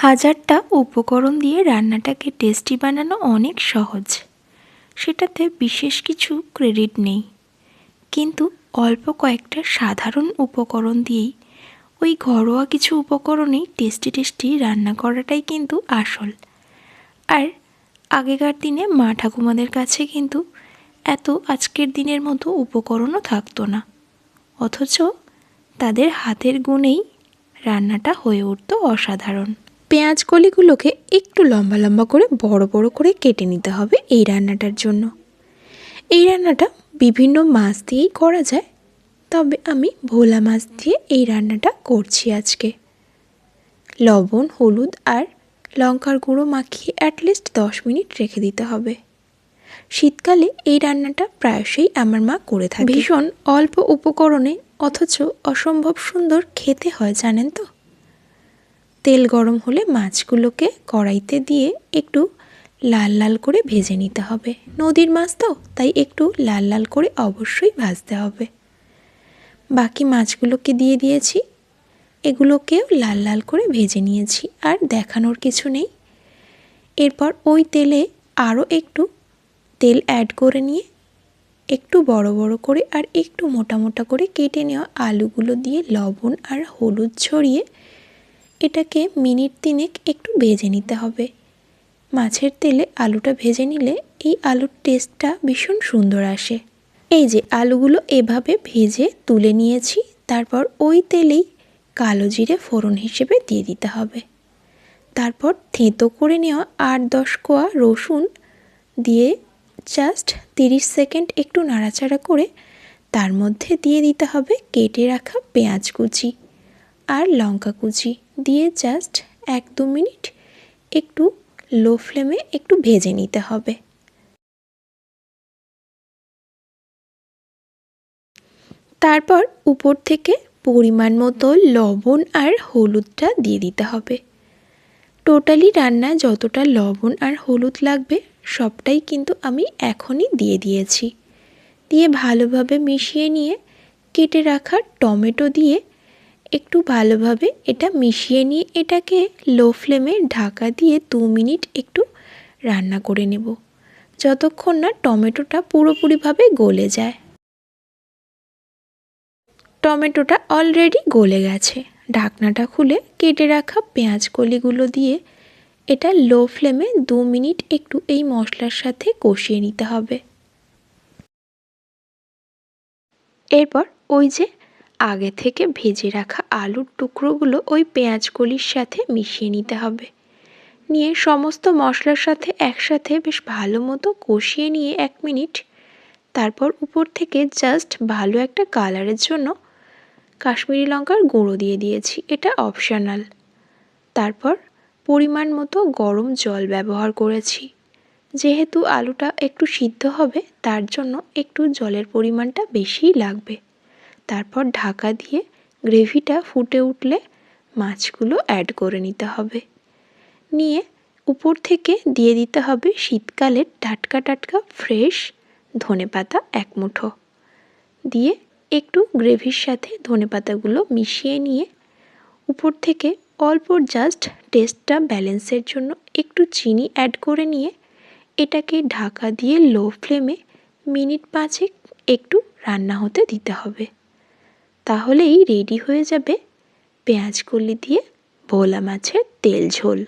হাজারটা উপকরণ দিয়ে রান্নাটাকে টেস্টি বানানো অনেক সহজ। সেটাতে বিশেষ কিছু ক্রেডিট নেই। কিন্তু অল্প কয়েকটা সাধারণ উপকরণ দিয়েই ওই ঘরোয়া কিছু উপকরণেই টেস্টি টেস্টি রান্না করাটাই কিন্তু আসল। আর আগেকার দিনে মা ঠাকুমাদের কাছে কিন্তু এত আজকের দিনের মতো উপকরণও থাকতো না। অথচ তাদের হাতের গুণেই রান্নাটা হয়ে উঠতো অসাধারণ। পেঁয়াজ কলিগুলোকে একটু লম্বা লম্বা করে বড় বড় করে কেটে নিতে হবে এই রান্নাটার জন্য। এই রান্নাটা বিভিন্ন মাছ দিয়েই করা যায়, তবে আমি ভোলা মাছ দিয়ে এই রান্নাটা করছি আজকে। লবণ, হলুদ আর লঙ্কার গুঁড়ো মাখিয়ে অ্যাটলিস্ট দশ মিনিট রেখে দিতে হবে। শীতকালে এই রান্নাটা প্রায়শই আমার মা করে থাকে। ভীষণ অল্প উপকরণে অথচ অসম্ভব সুন্দর খেতে হয়, জানেন তো? তেল গরম হলে মাছগুলোকে কড়াইতে দিয়ে একটু লাল লাল করে ভেজে নিতে হবে। নদীর মাছ তো, তাই একটু লাল লাল করে অবশ্যই ভাজতে হবে। বাকি মাছগুলোকে দিয়ে দিয়েছি। এগুলোকেও লাল লাল করে ভেজে নিয়েছি, আর দেখানোর কিছু নেই। এরপর ওই তেলে আরও একটু তেল অ্যাড করে নিয়ে একটু বড় বড় করে আর একটু মোটা মোটা করে কেটে নেওয়া আলুগুলো দিয়ে লবণ আর হলুদ ছড়িয়ে এটাকে মিনিট তিনেক একটু ভেজে নিতে হবে। মাছের তেলে আলুটা ভেজে নিলে এই আলুর টেস্টটা ভীষণ সুন্দর আসে। এই যে আলুগুলো এভাবে ভেজে তুলে নিয়েছি, তারপর ওই তেলেই কালো জিরে ফোড়ন হিসেবে দিয়ে দিতে হবে। তারপর থেঁতো করে নেওয়া আট দশ কোয়া রসুন দিয়ে জাস্ট তিরিশ সেকেন্ড একটু নাড়াচাড়া করে তার মধ্যে দিয়ে দিতে হবে কেটে রাখা পেঁয়াজ কুচি। আর লঙ্কা কুচি দিয়ে জাস্ট এক দু মিনিট একটু লো ফ্লেমে একটু ভেজে নিতে হবে। তারপর উপর থেকে পরিমাণ মতো লবণ আর হলুদটা দিয়ে দিতে হবে। টোটালি রান্নায় যতটা লবণ আর হলুদ লাগবে, সবটাই কিন্তু আমি এখনই দিয়ে দিয়েছি। দিয়ে ভালোভাবে মিশিয়ে নিয়ে কেটে রাখা টমেটো দিয়ে একটু ভালোভাবে এটা মিশিয়ে নিয়ে এটাকে লো ফ্লেমে ঢাকা দিয়ে দু মিনিট একটু রান্না করে নেব। যতক্ষণ না টমেটোটা পুরোপুরিভাবে গলে যায়। টমেটোটা অলরেডি গলে গেছে। ঢাকনাটা খুলে কেটে রাখা পেঁয়াজ কলিগুলো দিয়ে এটা লো ফ্লেমে দু মিনিট একটু এই মশলার সাথে কষিয়ে নিতে হবে। এরপর ওই যে আগে থেকে ভেজে রাখা আলুর টুকরোগুলো ওই পেঁয়াজ কলির সাথে মিশিয়ে নিতে হবে। নিয়ে সমস্ত মশলার সাথে একসাথে বেশ ভালো মতো কষিয়ে নিয়ে এক মিনিট। তারপর উপর থেকে জাস্ট ভালো একটা কালারের জন্য কাশ্মীরি লঙ্কার গুঁড়ো দিয়ে দিয়েছি, এটা অপশনাল। তারপর পরিমাণ মতো গরম জল ব্যবহার করেছি। যেহেতু আলুটা একটু সিদ্ধ হবে, তার জন্য একটু জলের পরিমাণটা বেশিই লাগবে। তারপর ঢাকা দিয়ে গ্রেভিটা ফুটে উঠলে মাছগুলো অ্যাড করে নিতে হবে। নিয়ে উপর থেকে দিয়ে দিতে হবে শীতকালের টাটকা টাটকা ফ্রেশ ধনে পাতা এক মুঠো। দিয়ে একটু গ্রেভির সাথে ধনে পাতাগুলো মিশিয়ে নিয়ে উপর থেকে অল্প জাস্ট টেস্টটা ব্যালেন্সের জন্য একটু চিনি অ্যাড করে নিয়ে এটাকে ঢাকা দিয়ে লো ফ্লেমে মিনিট পাঁচেক একটু রান্না হতে দিতে হবে। তাহলেই রেডি হয়ে যাবে। পেঁয়াজ কলি দিয়ে ভোলা মাছের তেল ঝোল।